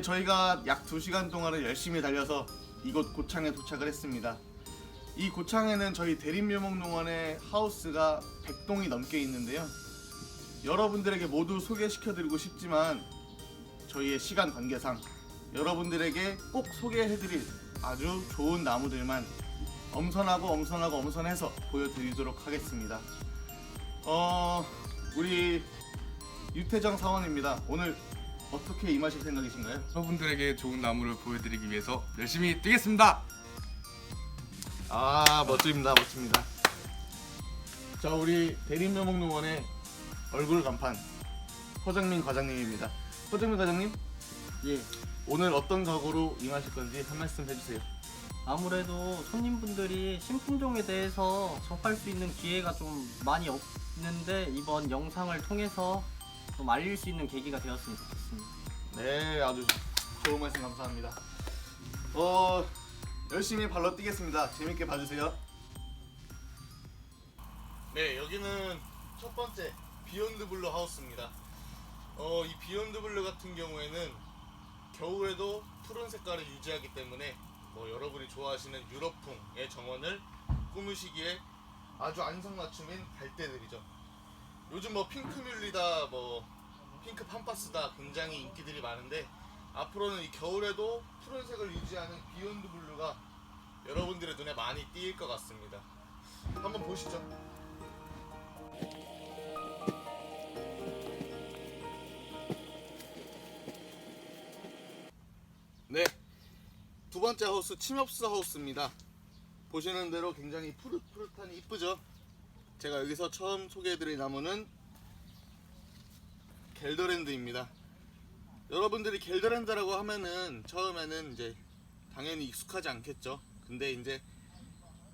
네, 저희가 약 2시간 동안을 열심히 달려서 이곳 고창에 도착을 했습니다. 이 고창에는 저희 대림묘목농원의 하우스가 100동이 넘게 있는데요. 여러분들에게 모두 소개시켜드리고 싶지만 저희의 시간 관계상 여러분들에게 꼭 소개해드릴 아주 좋은 나무들만 엄선하고 엄선하고 엄선해서 보여드리도록 하겠습니다. 어, 우리 유태정 사원입니다. 오늘 어떻게 임하실 생각이신가요? 여러분들에게 좋은 나무를 보여드리기 위해서 열심히 뛰겠습니다. 아 멋집니다 멋집니다. 자 우리 대림묘목농원의 얼굴 간판 허정민 과장님입니다. 허정민 과장님? 예. 오늘 어떤 각오로 임하실 건지 한 말씀 해주세요. 아무래도 손님분들이 신품종에 대해서 접할 수 있는 기회가 좀 많이 없는데 이번 영상을 통해서 좀 알릴 수 있는 계기가 되었으면 좋겠습니다. 네 아주 좋은 말씀 감사합니다. 어 열심히 발로 뛰겠습니다. 재밌게 봐주세요. 네 여기는 첫 번째 비욘드 블루 하우스입니다. 어, 이 비욘드 블루 같은 경우에는 겨울에도 푸른 색깔을 유지하기 때문에 뭐 여러분이 좋아하시는 유럽풍의 정원을 꾸미시기에 아주 안성맞춤인 갈대들이죠 요즘 뭐 핑크뮬리다 뭐 핑크 팜파스다 굉장히 인기들이 많은데 앞으로는 이 겨울에도 푸른색을 유지하는 비욘드 블루가 여러분들의 눈에 많이 띄일 것 같습니다. 한번 보시죠. 네, 두 번째 하우스 침엽스 하우스입니다. 보시는 대로 굉장히 푸릇푸릇하니 이쁘죠? 제가 여기서 처음 소개해드릴 나무는 겔더랜드입니다. 여러분들이 겔더랜드라고 하면은 처음에는 이제 당연히 익숙하지 않겠죠. 근데 이제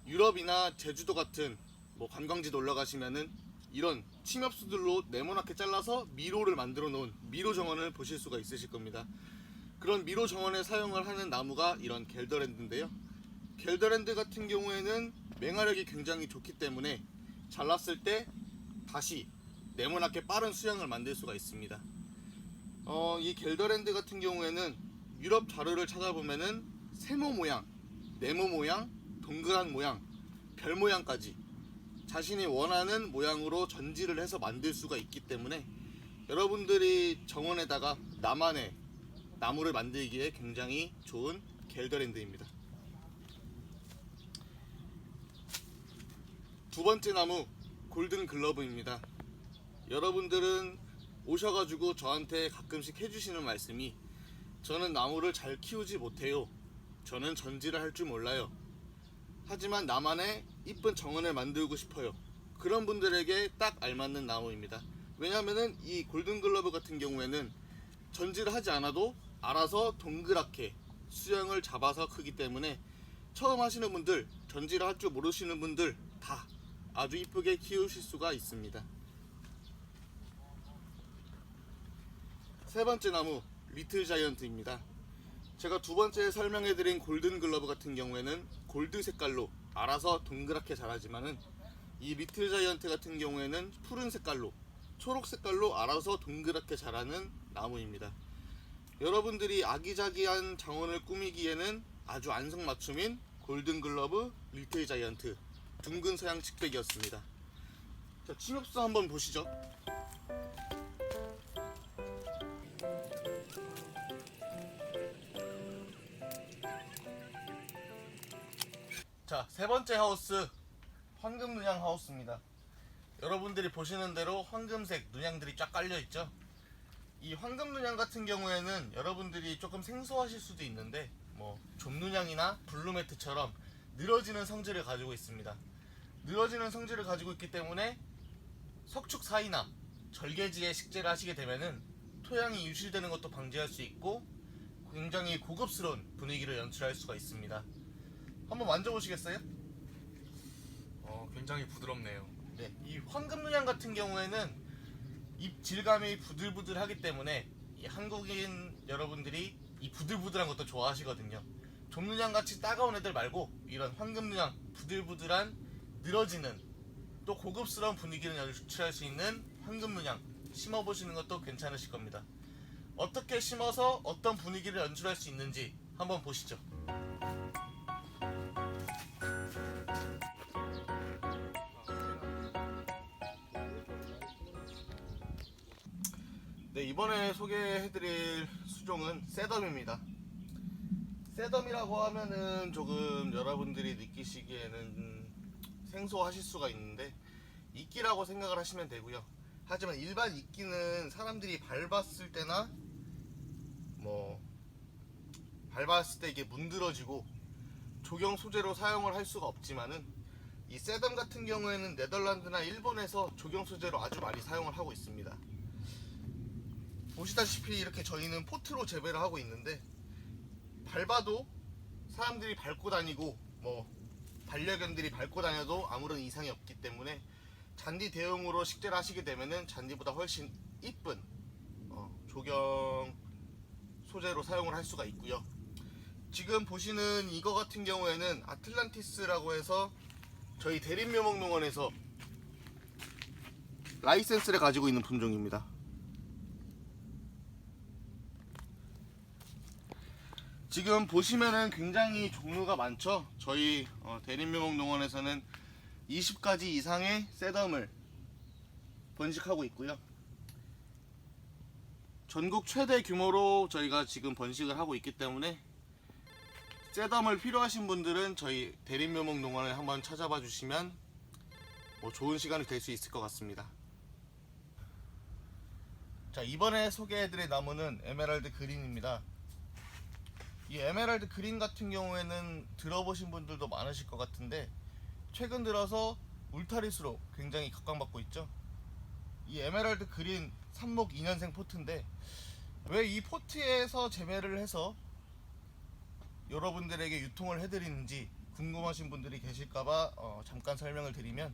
유럽이나 제주도 같은 뭐 관광지 놀러 가시면은 이런 침엽수들로 네모나게 잘라서 미로를 만들어 놓은 미로 정원을 보실 수가 있으실 겁니다. 그런 미로 정원에 사용을 하는 나무가 이런 겔더랜드인데요. 겔더랜드 같은 경우에는 맹활력이 굉장히 좋기 때문에 잘랐을 때 다시 네모나게 빠른 수영을 만들 수가 있습니다. 어, 이 겔더랜드 같은 경우에는 유럽 자료를 찾아보면은 세모 모양, 네모 모양, 동그란 모양, 별 모양까지 자신이 원하는 모양으로 전지를 해서 만들 수가 있기 때문에 여러분들이 정원에다가 나만의 나무를 만들기에 굉장히 좋은 겔더랜드입니다. 두 번째 나무 골든 글러브입니다. 여러분들은 오셔가지고 저한테 가끔씩 해주시는 말씀이 저는 나무를 잘 키우지 못해요. 저는 전지를 할 줄 몰라요. 하지만 나만의 이쁜 정원을 만들고 싶어요. 그런 분들에게 딱 알맞는 나무입니다. 왜냐하면은 이 골든 글러브 같은 경우에는 전지를 하지 않아도 알아서 동그랗게 수영을 잡아서 크기 때문에 처음 하시는 분들, 전지를 할 줄 모르시는 분들 다 아주 이쁘게 키우실 수가 있습니다. 세 번째 나무 리틀 자이언트입니다. 제가 두 번째 설명해드린 골든 글러브 같은 경우에는 골드 색깔로 알아서 동그랗게 자라지만은 이 리틀 자이언트 같은 경우에는 푸른 색깔로 초록 색깔로 알아서 동그랗게 자라는 나무입니다. 여러분들이 아기자기한 정원을 꾸미기에는 아주 안성맞춤인 골든 글러브 리틀 자이언트 둥근 서양 칡백이었습니다. 자, 침엽수 한번 보시죠. 자, 세 번째 하우스 황금 눈양 하우스입니다. 여러분들이 보시는 대로 황금색 눈양들이 쫙 깔려 있죠. 이 황금 눈양 같은 경우에는 여러분들이 조금 생소하실 수도 있는데 뭐 좀눈양이나 블루매트처럼 늘어지는 성질을 가지고 있습니다. 늘어지는 성질을 가지고 있기 때문에 석축 사이나 절개지에 식재를 하시게 되면은 토양이 유실되는 것도 방지할 수 있고 굉장히 고급스러운 분위기를 연출할 수가 있습니다. 한번 만져보시겠어요? 어, 굉장히 부드럽네요. 네, 이 황금 눈양 같은 경우에는 잎 질감이 부들부들하기 때문에 이 한국인 여러분들이 이 부들부들한 것도 좋아하시거든요. 좀눈양 같이 따가운 애들 말고 이런 황금 눈양 부들부들한 늘어지는 또 고급스러운 분위기를 연출할 수 있는 황금 눈양 심어보시는 것도 괜찮으실 겁니다. 어떻게 심어서 어떤 분위기를 연출할 수 있는지 한번 보시죠. 네, 이번에 소개해드릴 수종은 셋덤입니다. 셋덤이라고 하면은 조금 여러분들이 느끼시기에는 생소하실 수가 있는데 이끼라고 생각을 하시면 되고요. 하지만 일반 이끼는 사람들이 밟았을 때나 뭐 밟았을 때 이게 문드러지고 조경 소재로 사용을 할 수가 없지만은 이 셋덤 같은 경우에는 네덜란드나 일본에서 조경 소재로 아주 많이 사용을 하고 있습니다. 보시다시피 이렇게 저희는 포트로 재배를 하고 있는데 밟아도 사람들이 밟고 다니고 뭐 반려견들이 밟고 다녀도 아무런 이상이 없기 때문에 잔디 대용으로 식재를 하시게 되면은 잔디보다 훨씬 이쁜 어, 조경 소재로 사용을 할 수가 있고요. 지금 보시는 이거 같은 경우에는 아틀란티스라고 해서 저희 대림묘목농원에서 라이센스를 가지고 있는 품종입니다. 지금 보시면은 굉장히 종류가 많죠. 저희 어, 대림묘목농원에서는 20가지 이상의 셋덤을 번식하고 있고요. 전국 최대 규모로 저희가 지금 번식을 하고 있기 때문에 셋덤을 필요하신 분들은 저희 대림묘목농원을 한번 찾아봐 주시면 뭐 좋은 시간이 될 수 있을 것 같습니다. 자 이번에 소개해드릴 나무는 에메랄드 그린입니다. 이 에메랄드 그린 같은 경우에는 들어보신 분들도 많으실 것 같은데 최근 들어서 울타리수로 굉장히 각광받고 있죠. 이 에메랄드 그린 삽목 2년생 포트인데 왜 이 포트에서 재배를 해서 여러분들에게 유통을 해드리는지 궁금하신 분들이 계실까봐 어, 잠깐 설명을 드리면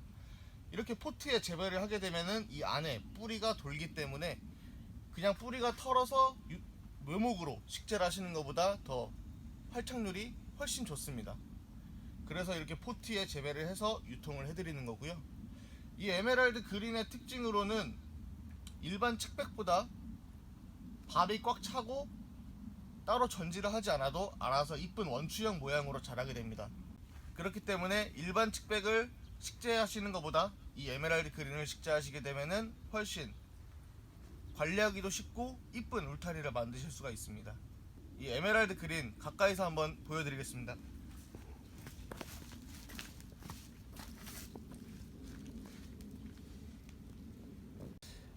이렇게 포트에 재배를 하게 되면은 이 안에 뿌리가 돌기 때문에 그냥 뿌리가 털어서 유- 묘목으로 식재를 하시는 것보다 더 활착률이 훨씬 좋습니다. 그래서 이렇게 포트에 재배를 해서 유통을 해드리는 거고요. 이 에메랄드 그린의 특징으로는 일반 측백보다 발이 꽉 차고 따로 전지를 하지 않아도 알아서 이쁜 원추형 모양으로 자라게 됩니다. 그렇기 때문에 일반 측백을 식재하시는 것보다 이 에메랄드 그린을 식재하시게 되면은 훨씬 관리하기도 쉽고 이쁜 울타리를 만드실 수가 있습니다. 이 에메랄드 그린 가까이서 한번 보여드리겠습니다.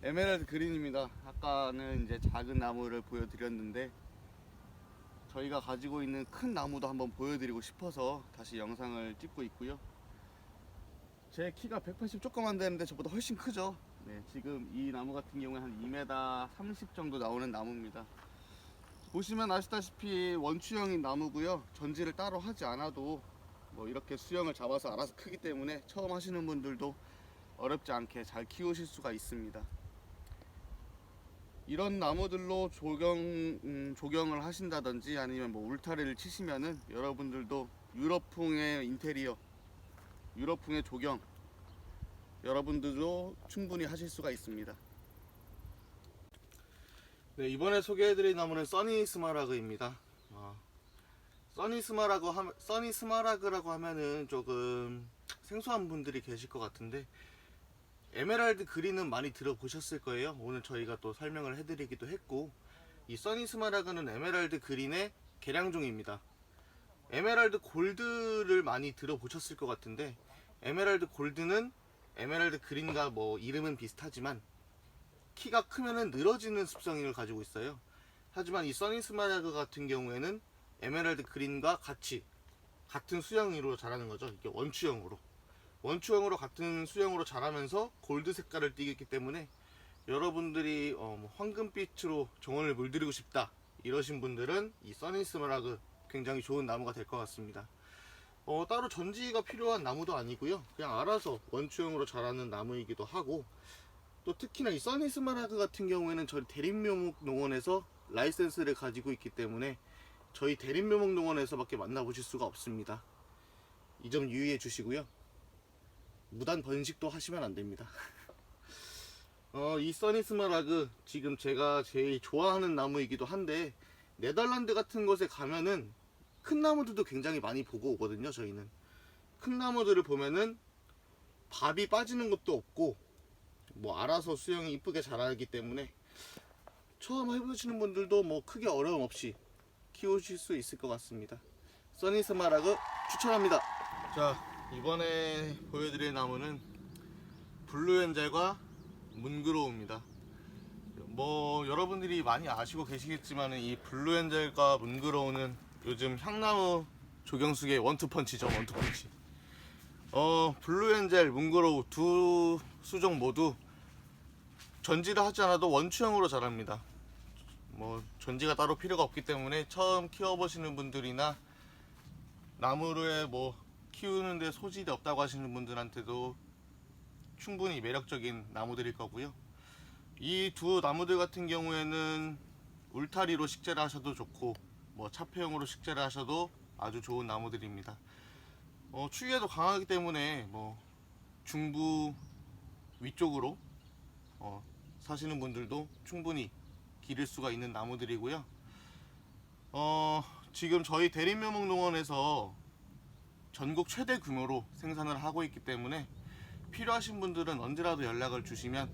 에메랄드 그린입니다. 아까는 이제 작은 나무를 보여드렸는데 저희가 가지고 있는 큰 나무도 한번 보여드리고 싶어서 다시 영상을 찍고 있고요. 제 키가 180 조금 안 되는데 저보다 훨씬 크죠. 네, 지금 이 나무 같은 경우에 한 2m 30 정도 나오는 나무입니다. 보시면 아시다시피 원추형인 나무고요. 전지를 따로 하지 않아도 뭐 이렇게 수영을 잡아서 알아서 크기 때문에 처음 하시는 분들도 어렵지 않게 잘 키우실 수가 있습니다. 이런 나무들로 조경 음, 조경을 하신다든지 아니면 뭐 울타리를 치시면은 여러분들도 유럽풍의 인테리어, 유럽풍의 조경 여러분들도 충분히 하실 수가 있습니다. 네 이번에 소개해드릴 나무는 써니 스마라그입니다. 어, 써니 스마라그 하, 써니 스마라그라고 하면은 조금 생소한 분들이 계실 것 같은데 에메랄드 그린은 많이 들어보셨을 거예요. 오늘 저희가 또 설명을 해드리기도 했고 이 써니 스마라그는 에메랄드 그린의 개량종입니다. 에메랄드 골드를 많이 들어보셨을 것 같은데 에메랄드 골드는 에메랄드 그린과 뭐 이름은 비슷하지만 키가 크면은 늘어지는 습성을 가지고 있어요. 하지만 이 써니 스마라그 같은 경우에는 에메랄드 그린과 같이 같은 수영으로 자라는 거죠. 이게 원추형으로. 원추형으로 같은 수영으로 자라면서 골드 색깔을 띠기 때문에 여러분들이 어, 뭐 황금빛으로 종원을 물들이고 싶다 이러신 분들은 이 써니스마라그 굉장히 좋은 나무가 될 것 같습니다. 어, 따로 전지가 필요한 나무도 아니고요. 그냥 알아서 원추형으로 자라는 나무이기도 하고 또 특히나 이 써니스마라그 같은 경우에는 저희 대림묘목 농원에서 라이센스를 가지고 있기 때문에 저희 대림묘목 농원에서밖에 만나보실 수가 없습니다. 이 점 유의해 주시고요. 무단 번식도 하시면 안 됩니다. 어, 이 써니스마라그 지금 제가 제일 좋아하는 나무이기도 한데 네덜란드 같은 곳에 가면은 큰 나무들도 굉장히 많이 보고 오거든요. 저희는 큰 나무들을 보면은 밥이 빠지는 것도 없고 뭐 알아서 수영이 이쁘게 자라기 때문에 처음 해보시는 분들도 뭐 크게 어려움 없이 키우실 수 있을 것 같습니다. 써니스마라그 추천합니다. 자 이번에 보여드릴 나무는 블루엔젤과 문그로우입니다. 뭐 여러분들이 많이 아시고 계시겠지만 이 블루엔젤과 문그로우는 요즘 향나무 조경숙의 원투펀치죠 원투펀치. 어 블루엔젤, 문그로우 두 수종 모두 전지를 하지 않아도 원추형으로 자랍니다. 뭐 전지가 따로 필요가 없기 때문에 처음 키워보시는 분들이나 나무를 뭐 키우는데 소질이 없다고 하시는 분들한테도 충분히 매력적인 나무들일 거고요. 이 두 나무들 같은 경우에는 울타리로 식재를 하셔도 좋고 뭐 차폐용으로 식재를 하셔도 아주 좋은 나무들입니다. 어, 추위에도 강하기 때문에 뭐 중부 위쪽으로 어, 사시는 분들도 충분히 기를 수가 있는 나무들이고요. 어, 지금 저희 대림묘목농원에서 전국 최대 규모로 생산을 하고 있기 때문에 필요하신 분들은 언제라도 연락을 주시면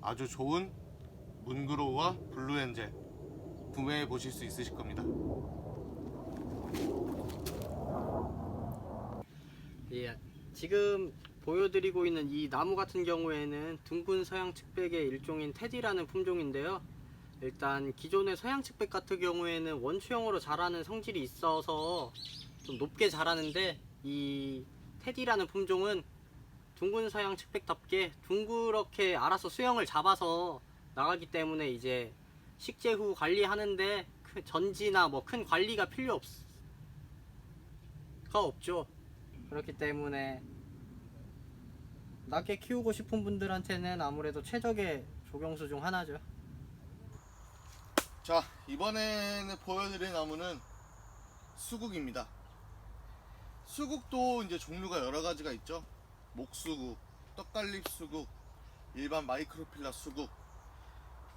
아주 좋은 문그로우와 블루엔젤 구매해 보실 수 있으실 겁니다. 예, 지금 보여드리고 있는 이 나무 같은 경우에는 둥근 서양 측백의 일종인 테디라는 품종인데요. 일단 기존의 서양 측백 같은 경우에는 원추형으로 자라는 성질이 있어서 좀 높게 자라는데 이 테디라는 품종은 둥근 서양 측백답게 둥그렇게 알아서 수영을 잡아서 나가기 때문에 이제 식재 후 관리하는데 큰 전지나 뭐 큰 관리가 필요 없, 가 없죠. 그렇기 때문에 낮게 키우고 싶은 분들한테는 아무래도 최적의 조경수 중 하나죠. 자 이번에는 보여드릴 나무는 수국입니다. 수국도 이제 종류가 여러 가지가 있죠. 목수국, 떡갈립 수국, 일반 마이크로필라 수국.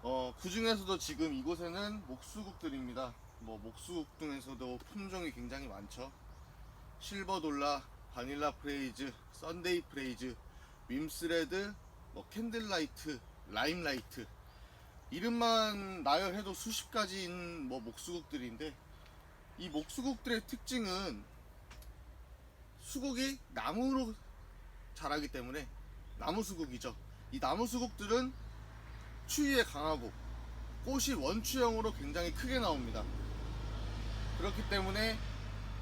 어, 그 중에서도 지금 이곳에는 목수국들입니다. 뭐 목수국 중에서도 품종이 굉장히 많죠. 실버 돌라, 바닐라 프레이즈, 썬데이 프레이즈, 윈스레드, 뭐 캔들라이트, 라임라이트. 이름만 나열해도 수십 가지인 뭐 목수국들인데 이 목수국들의 특징은 수국이 나무로 자라기 때문에 나무 수국이죠. 이 나무 수국들은 추위에 강하고 꽃이 원추형으로 굉장히 크게 나옵니다. 그렇기 때문에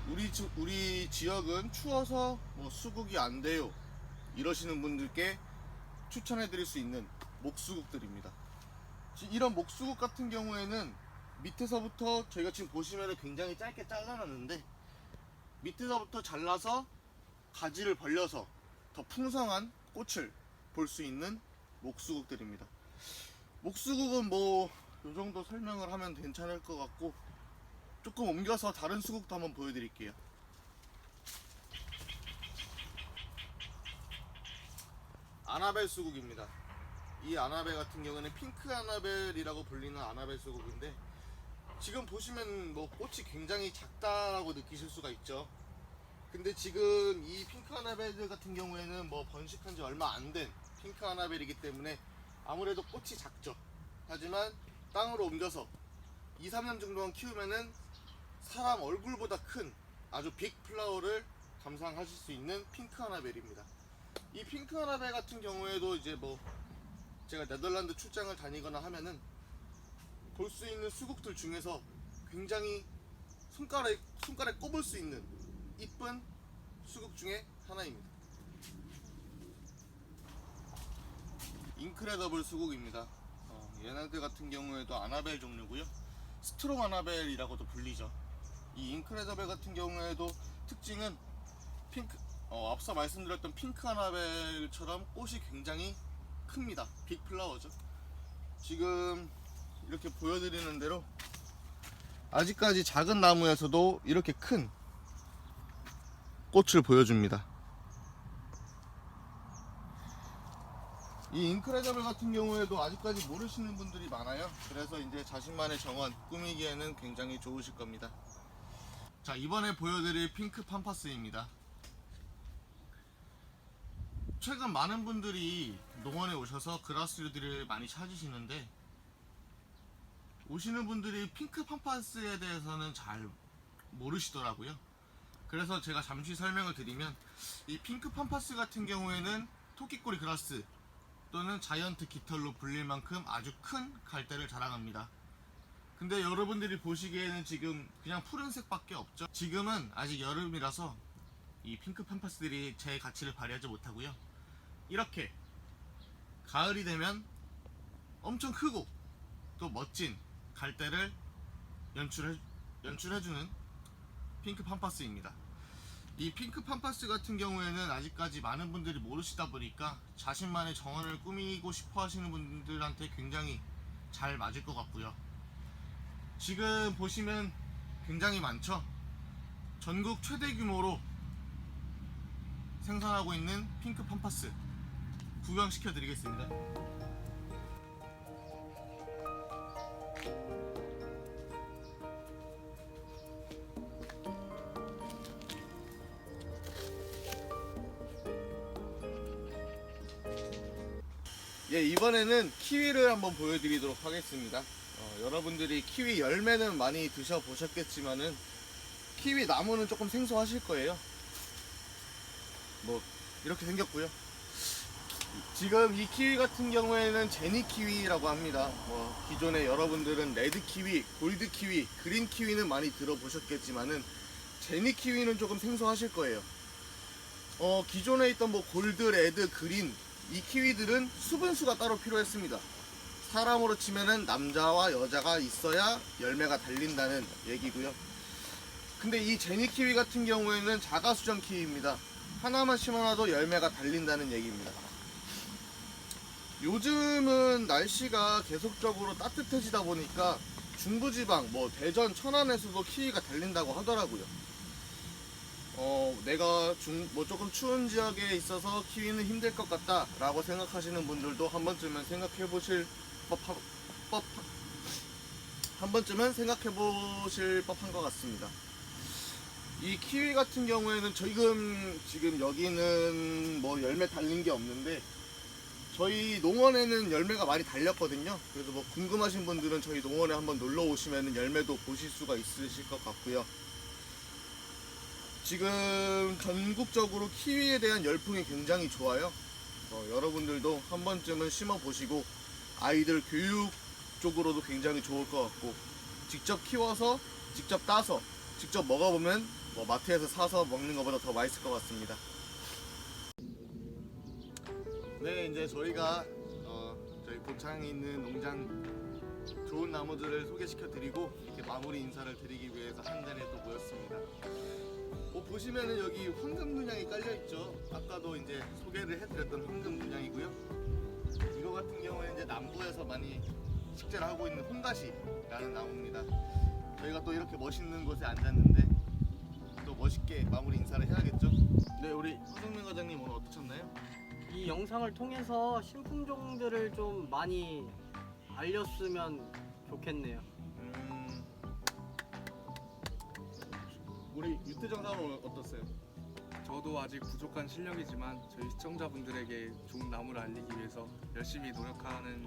우리 지, 우리 지역은 추워서 뭐 수국이 안 돼요. 이러시는 분들께 추천해 드릴 수 있는 목수국들입니다. 지- 이런 목수국 같은 경우에는 밑에서부터 저희가 지금 보시면 굉장히 짧게 잘라놨는데 밑에서부터 잘라서 가지를 벌려서 더 풍성한 꽃을 볼 수 있는 목수국들입니다. 목수국은 뭐이 정도 설명을 하면 괜찮을 것 같고 조금 옮겨서 다른 수국도 한번 보여드릴게요. 아나벨 수국입니다. 이 아나벨 같은 경우는 핑크 아나벨이라고 불리는 아나벨 수국인데 지금 보시면 뭐 꽃이 굉장히 작다라고 느끼실 수가 있죠. 근데 지금 이 핑크 아나벨 같은 경우에는 뭐 번식한 지 얼마 안 된 핑크 아나벨이기 때문에 아무래도 꽃이 작죠. 하지만 땅으로 옮겨서 2, 3년 정도만 키우면은 사람 얼굴보다 큰 아주 빅 플라워를 감상하실 수 있는 핑크 아나벨입니다. 이 핑크 아나벨 같은 경우에도 이제 뭐 제가 네덜란드 출장을 다니거나 하면은 볼 수 있는 수국들 중에서 굉장히 손가락 손가락에 꼽을 수 있는 이쁜 수국 중에 하나입니다. 인크레더블 수국입니다. 어, 얘네들 같은 경우에도 아나벨 종류고요. 스트롱 아나벨이라고도 불리죠. 이 인크레더벨 같은 경우에도 특징은 핑크 어, 앞서 말씀드렸던 핑크 아나벨처럼 꽃이 굉장히 큽니다. 빅 플라워죠. 지금 이렇게 보여드리는 대로 아직까지 작은 나무에서도 이렇게 큰 꽃을 보여줍니다. 이 인크레더블 같은 경우에도 아직까지 모르시는 분들이 많아요. 그래서 이제 자신만의 정원 꾸미기에는 굉장히 좋으실 겁니다. 자 이번에 보여드릴 핑크 팜파스입니다. 최근 많은 분들이 농원에 오셔서 그라스류들을 많이 찾으시는데 오시는 분들이 핑크 팜파스에 대해서는 잘 모르시더라고요. 그래서 제가 잠시 설명을 드리면 이 핑크 팜파스 같은 경우에는 토끼꼬리 그라스 또는 자이언트 깃털로 불릴 만큼 아주 큰 갈대를 자랑합니다. 근데 여러분들이 보시기에는 지금 그냥 푸른색밖에 없죠. 지금은 아직 여름이라서 이 핑크 팜파스들이 제 가치를 발휘하지 못하고요. 이렇게 가을이 되면 엄청 크고 또 멋진 갈대를 연출해 연출해주는 핑크 팜파스입니다. 이 핑크 팜파스 같은 경우에는 아직까지 많은 분들이 모르시다 보니까 자신만의 정원을 꾸미고 싶어 하시는 분들한테 굉장히 잘 맞을 것 같고요. 지금 보시면 굉장히 많죠? 전국 최대 규모로 생산하고 있는 핑크 팜파스 구경시켜 드리겠습니다. 예, 이번에는 키위를 한번 보여드리도록 하겠습니다. 어, 여러분들이 키위 열매는 많이 드셔보셨겠지만은 키위 나무는 조금 생소하실 거예요. 뭐 이렇게 생겼고요. 지금 이 키위 같은 경우에는 제니 키위라고 합니다. 뭐 기존에 여러분들은 레드 키위, 골드 키위, 그린 키위는 많이 들어보셨겠지만은 제니 키위는 조금 생소하실 거예요. 어 기존에 있던 뭐 골드, 레드, 그린 이 키위들은 수분수가 따로 필요했습니다. 사람으로 치면은 남자와 여자가 있어야 열매가 달린다는 얘기고요. 근데 이 제니 키위 같은 경우에는 자가수정 키위입니다. 하나만 심어놔도 열매가 달린다는 얘기입니다. 요즘은 날씨가 계속적으로 따뜻해지다 보니까 중부지방, 뭐 대전, 천안에서도 키위가 달린다고 하더라고요. 어, 내가 중, 뭐 조금 추운 지역에 있어서 키위는 힘들 것 같다 라고 생각하시는 분들도 한 번쯤은 생각해 보실 법한, 법, 한 번쯤은 생각해 보실 법한 것 같습니다. 이 키위 같은 경우에는 지금, 지금 여기는 뭐 열매 달린 게 없는데 저희 농원에는 열매가 많이 달렸거든요. 그래서 뭐 궁금하신 분들은 저희 농원에 한번 놀러 오시면 열매도 보실 수가 있으실 것 같고요. 지금 전국적으로 키위에 대한 열풍이 굉장히 좋아요. 어, 여러분들도 한 번쯤은 심어 보시고 아이들 교육 쪽으로도 굉장히 좋을 것 같고 직접 키워서 직접 따서 직접 먹어보면 뭐 마트에서 사서 먹는 것보다 더 맛있을 것 같습니다. 네, 이제 저희가 어, 저희 고창에 있는 농장 좋은 나무들을 소개시켜 드리고 이렇게 마무리 인사를 드리기 위해서 한 자리에 또 모였습니다. 뭐 보시면은 여기 황금 문양이 깔려 있죠. 아까도 이제 소개를 해드렸던 황금 문양이고요. 이거 같은 경우에 이제 남부에서 많이 식재를 하고 있는 홍가시라는 나무입니다. 저희가 또 이렇게 멋있는 곳에 앉았는데 또 멋있게 마무리 인사를 해야겠죠. 네, 우리 허성민 과장님 오늘 어떠셨나요? 이 영상을 통해서 신품종들을 좀 많이 알렸으면 좋겠네요. 우리 유태정 사원 어떻어요? 저도 아직 부족한 실력이지만 저희 시청자분들에게 좋은 나무를 알리기 위해서 열심히 노력하는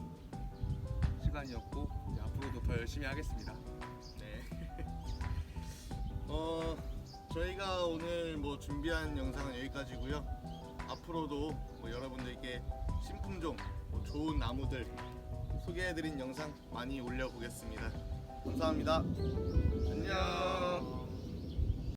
시간이었고 이제 앞으로도 더 열심히 하겠습니다. 네. 어, 저희가 오늘 뭐 준비한 영상은 여기까지고요. 앞으로도 뭐 여러분들께 신품종, 뭐 좋은 나무들 소개해드린 영상 많이 올려보겠습니다. 감사합니다. 안녕.